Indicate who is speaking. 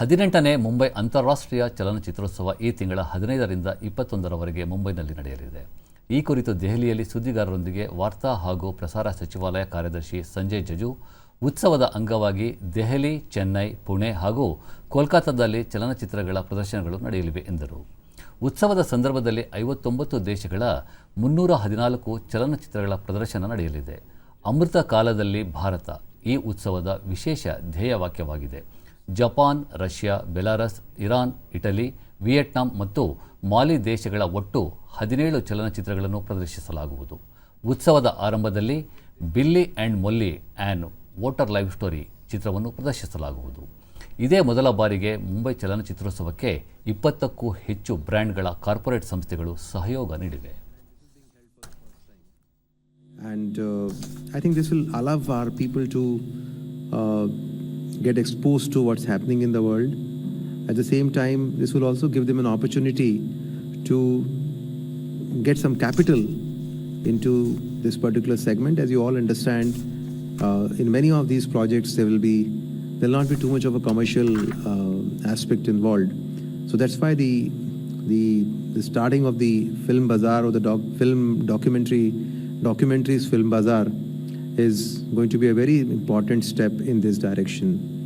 Speaker 1: ಹದಿನೆಂಟನೇ ಮುಂಬೈ ಅಂತಾರಾಷ್ಟ್ರೀಯ ಚಲನಚಿತ್ರೋತ್ಸವ ಈ ತಿಂಗಳ ಹದಿನೈದರಿಂದ ಇಪ್ಪತ್ತೊಂದರವರೆಗೆ ಮುಂಬೈನಲ್ಲಿ ನಡೆಯಲಿದೆ. ಈ ಕುರಿತು ದೆಹಲಿಯಲ್ಲಿ ಸುದ್ದಿಗಾರರೊಂದಿಗೆ ವಾರ್ತಾ ಹಾಗೂ ಪ್ರಸಾರ ಸಚಿವಾಲಯ ಕಾರ್ಯದರ್ಶಿ ಸಂಜಯ್ ಜಜು, ಉತ್ಸವದ ಅಂಗವಾಗಿ ದೆಹಲಿ, ಚೆನ್ನೈ, ಪುಣೆ ಹಾಗೂ ಕೋಲ್ಕತ್ತಾದಲ್ಲಿ ಚಲನಚಿತ್ರಗಳ ಪ್ರದರ್ಶನಗಳು ನಡೆಯಲಿವೆ ಎಂದರು. ಉತ್ಸವದ ಸಂದರ್ಭದಲ್ಲಿ ಐವತ್ತೊಂಬತ್ತು ದೇಶಗಳ ಮುನ್ನೂರ ಹದಿನಾಲ್ಕು ಚಲನಚಿತ್ರಗಳ ಪ್ರದರ್ಶನ ನಡೆಯಲಿದೆ. ಅಮೃತ ಕಾಲದಲ್ಲಿ ಭಾರತ ಈ ಉತ್ಸವದ ವಿಶೇಷ ಧ್ಯೇಯವಾಕ್ಯವಾಗಿದೆ. Japan Russia Belarus Iran Italy Vietnam ಮತ್ತು ಮಾಲಿ ದೇಶಗಳ ಒಟ್ಟು ಹದಿನೇಳು ಚಲನಚಿತ್ರಗಳನ್ನು ಪ್ರದರ್ಶಿಸಲಾಗುವುದು. ಉತ್ಸವದ ಆರಂಭದಲ್ಲಿ Billy and Molly an otter love story ಚಿತ್ರವನ್ನು ಪ್ರದರ್ಶಿಸಲಾಗುವುದು. ಇದೇ ಮೊದಲ ಬಾರಿಗೆ ಮುಂಬೈ ಚಲನಚಿತ್ರೋತ್ಸವಕ್ಕೆ ಇಪ್ಪತ್ತಕ್ಕೂ ಹೆಚ್ಚು ಬ್ರ್ಯಾಂಡ್ಗಳ ಕಾರ್ಪೊರೇಟ್ ಸಂಸ್ಥೆಗಳು ಸಹಯೋಗ ನೀಡಿವೆ.
Speaker 2: And uh, I think this will allow our people uh, get exposed to what's happening in the world. At the same time, this will also give them an opportunity to get some capital into this particular segment. As you all understand, uh, in many of these projects, there will be there will not be too much of a commercial uh, aspect involved. So that's why the the the starting of the film bazaar or the doc, film documentary documentaries film bazaar is going to be a very important step in this direction.